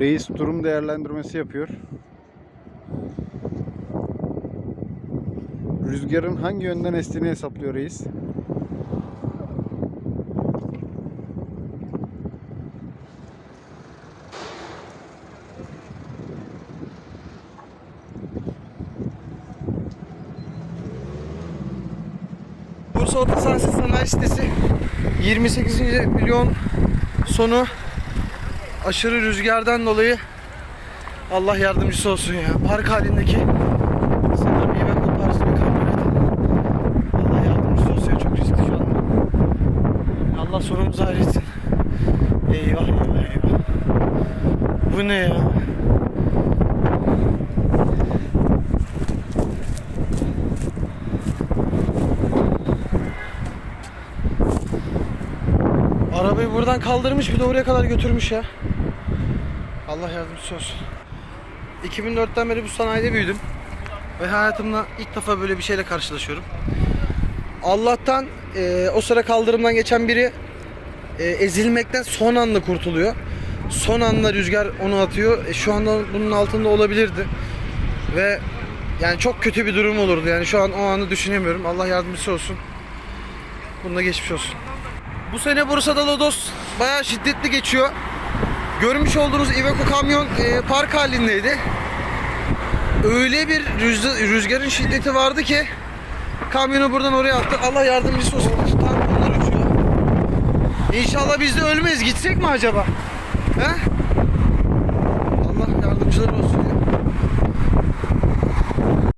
Reis durum değerlendirmesi yapıyor. Rüzgarın hangi yönden estiğini hesaplıyor reis. Bursa Sahası Sanayi Sitesi 28. milyon sonu aşırı rüzgardan dolayı Allah yardımcısı olsun ya. Park halindeki sanırım Iveco tarzı bir kamyonet. Allah yardımcısı olsun ya. Çok riskli şu an. Allah sonumuzu hayretsin. Eyvah eyvah eyvah. Bu ne ya? Arabayı buradan kaldırmış bir de oraya kadar götürmüş ya. Allah yardımcısı olsun. 2004'ten beri bu sanayide büyüdüm. Ve hayatımda ilk defa böyle bir şeyle karşılaşıyorum. Allah'tan e, o sıra kaldırımdan geçen biri e, ezilmekten son anda kurtuluyor. Son anda rüzgar onu atıyor. E, şu anda bunun altında olabilirdi. Ve yani çok kötü bir durum olurdu. Yani şu an o anı düşünemiyorum. Allah yardımcısı olsun. Bunda geçmiş olsun. Bu sene Bursa'da Lodos bayağı şiddetli geçiyor. Görmüş olduğunuz Iveco kamyon e, park halindeydi. Öyle bir rüzgar, rüzgarın şiddeti vardı ki kamyonu buradan oraya attı. Allah yardımcısı olsun. Bunlar uçuyor. İnşallah biz de ölmeyiz. Gitsek mi acaba? He?